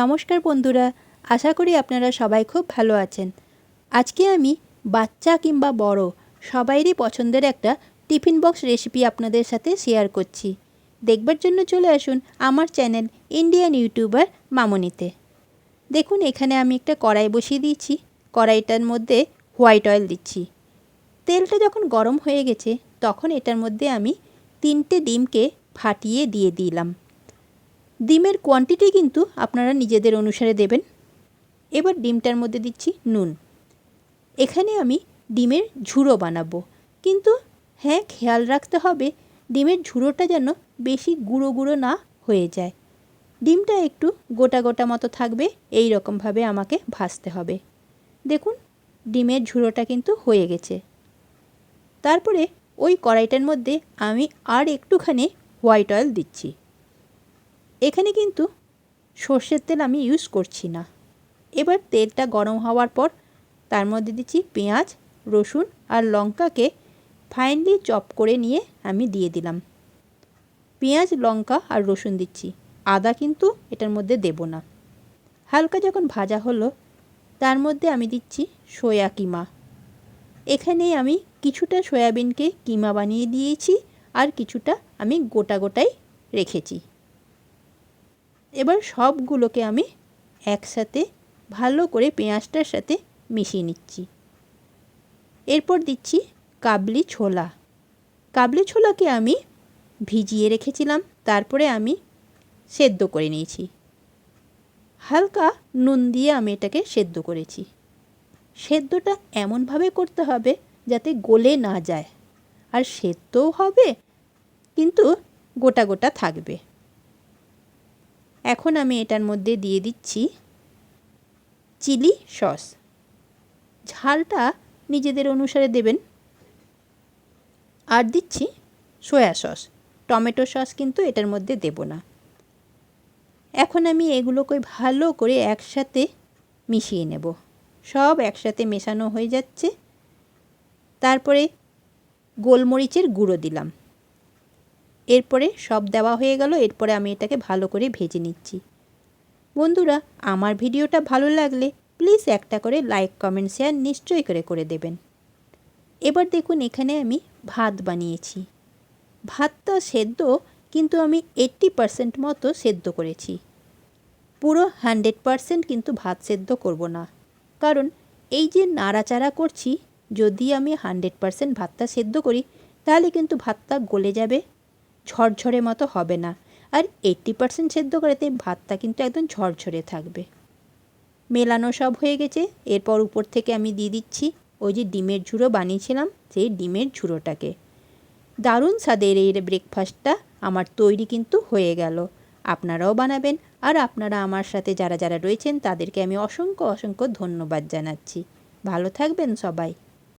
নমস্কার বন্ধুরা, আশা করি আপনারা সবাই খুব ভালো আছেন। আজকে আমি বাচ্চা কিংবা বড় সবাইরই পছন্দের একটা টিফিন বক্স রেসিপি আপনাদের সাথে শেয়ার করছি। দেখবার জন্য চলে আসুন আমার চ্যানেল ইন্ডিয়ান ইউটিউবার মামনিতে। দেখুন, এখানে আমি একটা কড়াই বসিয়ে দিয়েছি। কড়াইটার মধ্যে হোয়াইট অয়েল দিচ্ছি। তেলটা যখন গরম হয়ে গেছে, তখন এটার মধ্যে আমি তিনটে ডিমকে ফাটিয়ে দিয়ে দিলাম। ডিমের কোয়ান্টিটি কিন্তু আপনারা নিজেদের অনুসারে দেবেন। এবার ডিমটার মধ্যে দিচ্ছি নুন। এখানে আমি ডিমের ঝুড়ো বানাবো। কিন্তু হ্যাঁ খেয়াল রাখতে হবে, ডিমের ঝুড়োটা যেন বেশি গুঁড়ো গুঁড়ো না হয়ে যায়। ডিমটা একটু গোটা গোটা মতো থাকবে, এই রকমভাবে আমাকে ভাজতে হবে। দেখুন, ডিমের ঝুড়োটা কিন্তু হয়ে গেছে। তারপরে ওই কড়াইটার মধ্যে আমি আর একটুখানি হোয়াইট অয়েল দিচ্ছি। এখানে কিন্তু সর্ষের তেল আমি ইউজ করছি না। এবার তেলটা গরম হওয়ার পর তার মধ্যে দিচ্ছি পেঁয়াজ, রসুন আর লঙ্কাকে ফাইনলি চপ করে নিয়ে আমি দিয়ে দিলাম। পেঁয়াজ, লঙ্কা আর রসুন দিচ্ছি। আদা কিন্তু এটার মধ্যে দেব না। হালকা যখন ভাজা হলো, তার মধ্যে আমি দিচ্ছি সয়া কিমা। এখানে আমি কিছুটা সয়াবিনকে কিমা বানিয়ে দিয়েছি আর কিছুটা আমি গোটা গোটাই রেখেছি। এবার সবগুলোকে আমি একসাথে ভালো করে পেঁয়াজটার সাথে মিশিয়ে নিচ্ছি। এরপর দিচ্ছি কাবলি ছোলা। কাবলি ছোলাকে আমি ভিজিয়ে রেখেছিলাম, তারপরে আমি সেদ্ধ করে নিয়েছি। হালকা নুন দিয়ে আমি এটাকে সেদ্ধ করেছি। সেদ্ধটা এমনভাবে করতে হবে যাতে গলে না যায়। আর সেদ্ধও হবে, কিন্তু গোটা গোটা থাকবে। এখন আমি এটার মধ্যে দিয়ে দিচ্ছি চিলি সস। ঝালটা নিজেদের অনুসারে দেবেন। আর দিচ্ছি সয়া সস। টমেটো সস কিন্তু এটার মধ্যে দেব না। এখন আমি এগুলোকে ভালো করে একসাথে মিশিয়ে নেব। সব একসাথে মেশানো হয়ে যাচ্ছে। তারপরে গোলমরিচের গুঁড়ো দিলাম। এরপরে সব দেওয়া হয়ে গেল, এরপরে আমি এটাকে ভালো করে ভেজে নিচ্ছি। বন্ধুরা, আমার ভিডিওটা ভালো লাগলে প্লিজ একটা করে লাইক, কমেন্ট, শেয়ার নিশ্চয়ই করে করে দেবেন। এবার দেখুন, এখানে আমি ভাত বানিয়েছি। ভাতটা সেদ্ধ, কিন্তু আমি এইট্টি পারসেন্ট মতো সেদ্ধ করেছি। পুরো হান্ড্রেড পারসেন্ট কিন্তু ভাত সেদ্ধ করব না। কারণ এই যে নাড়াচাড়া করছি, যদি আমি হান্ড্রেড পারসেন্ট ভাতটা সেদ্ধ করি, তাহলে কিন্তু ভাতটা গলে যাবে ঝরঝরে মতো হবে না। আর এইট্টি পারসেন্ট সেদ্ধ করাতে ভাতটা কিন্তু একদম ঝরঝরে থাকবে। মেলানো সব হয়ে গেছে। এরপর উপর থেকে আমি দিয়ে দিচ্ছি ওই যে ডিমের ঝুড়ো বানিয়েছিলাম, সেই ডিমের ঝুড়োটাকে। দারুণ স্বাদের এই ব্রেকফাস্টটা আমার তৈরি কিন্তু হয়ে গেল। আপনারাও বানাবেন আর আপনারা আমার সাথে যারা যারা রয়েছেন তাদেরকে আমি অসংখ্য অসংখ্য ধন্যবাদ জানাচ্ছি। ভালো থাকবেন সবাই।